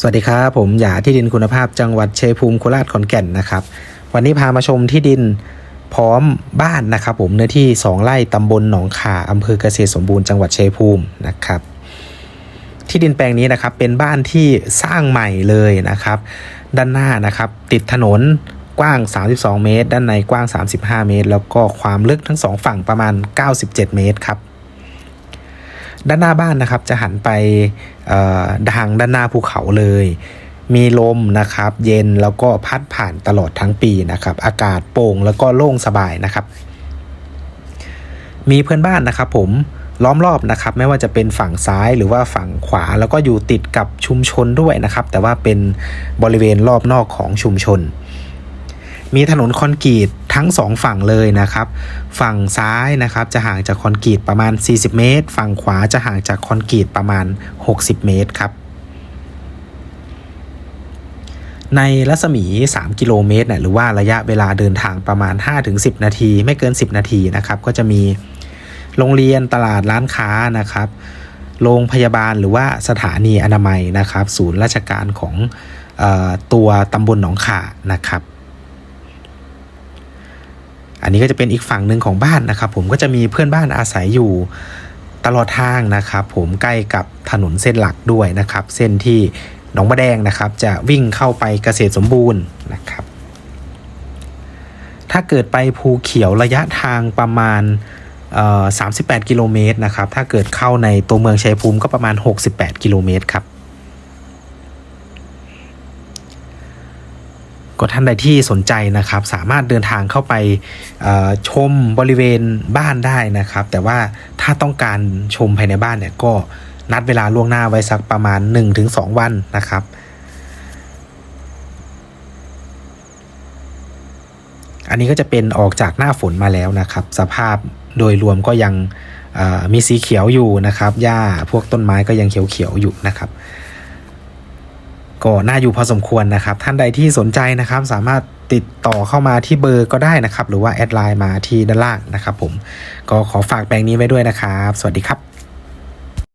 สวัสดีครับผมหยาที่ดินคุณภาพจังหวัดชัยภูมิโคราชขอนแก่นนะครับ วันนี้พามาชมที่ดินพร้อมบ้านนะครับ ผมเนื้อที่ 2 ไร่ตำบลหนองขาอำเภอเกษตรสมบูรณ์จังหวัดชัยภูมินะครับ ที่ดินแปลงนี้นะครับเป็นบ้านที่สร้างใหม่เลยนะครับ ด้านหน้านะครับ ติดถนนกว้าง 32 เมตร ด้านในกว้าง 35 เมตร แล้วก็ความลึกทั้งสองฝั่งประมาณ 97 เมตรครับ ด้านหน้าบ้านนะครับ จะหันไปทางด้านหน้าภูเขาเลย มีลมนะครับ เย็นแล้วก็พัดผ่านตลอดทั้งปีนะครับ อากาศโปร่งแล้วก็โล่งสบายนะครับ มีเพื่อนบ้านนะครับ ผมล้อมรอบนะครับ ไม่ว่าจะเป็นฝั่งซ้ายหรือว่าฝั่งขวา แล้วก็อยู่ติดกับชุมชนด้วยนะครับ แต่ว่าเป็นบริเวณรอบนอกของชุมชน มีถนนคอนกรีต ทั้งสองฝั่งเลยนะครับ ฝั่งซ้ายนะครับจะห่างจากคอนกรีตประมาณ 40 เมตร ฝั่งขวาจะห่างจากคอนกรีตประมาณ 60 เมตรครับในรัศมี 3 กิโลเมตรเนี่ยหรือว่าระยะเวลาเดินทางประมาณ 5-10 นาที ไม่เกิน 10 นาทีนะครับ ก็จะมีโรงเรียนตลาดร้านค้านะครับ โรงพยาบาลหรือว่าสถานีอนามัยนะครับ ศูนย์ราชการของออตัวตำบลหนองขานะครับ อันนี้ก็จะเป็นอีกฝั่งหนึ่งของบ้านนะครับ ผมก็จะมีเพื่อนบ้านอาศัยอยู่ตลอดทางนะครับ ผมใกล้กับถนนเส้นหลักด้วยนะครับ เส้นที่หนองมะแดงนะครับ จะวิ่งเข้าไปเกษตรสมบูรณ์นะครับ ถ้าเกิดไปภูเขียวระยะทางประมาณ38 กิโลเมตรนะครับ ถ้าเกิดเข้าในตัวเมืองชัยภูมิก็ประมาณ 68 กิโลเมตรครับ ก็ท่านใดที่สนใจนะครับ สามารถเดินทางเข้าไปชมบริเวณบ้านได้นะครับ แต่ว่าถ้าต้องการชมภายในบ้านเนี่ยก็นัดเวลาล่วงหน้าไว้สักประมาณ 1-2 วันนะครับอันนี้ก็จะเป็นออกจากหน้าฝนมาแล้วนะครับ สภาพโดยรวมก็ยังมีสีเขียวอยู่นะครับหญ้าพวกต้นไม้ก็ยังเขียวๆอยู่นะครับ ก็น่าอยู่พอสมควรนะครับ ท่านใดที่สนใจนะครับ สามารถติดต่อเข้ามาที่เบอร์ก็ได้นะครับ หรือว่าแอดไลน์มาที่ด้านล่างนะครับผมก็ขอฝากแปลงนี้ไว้ด้วยนะครับ สวัสดีครับ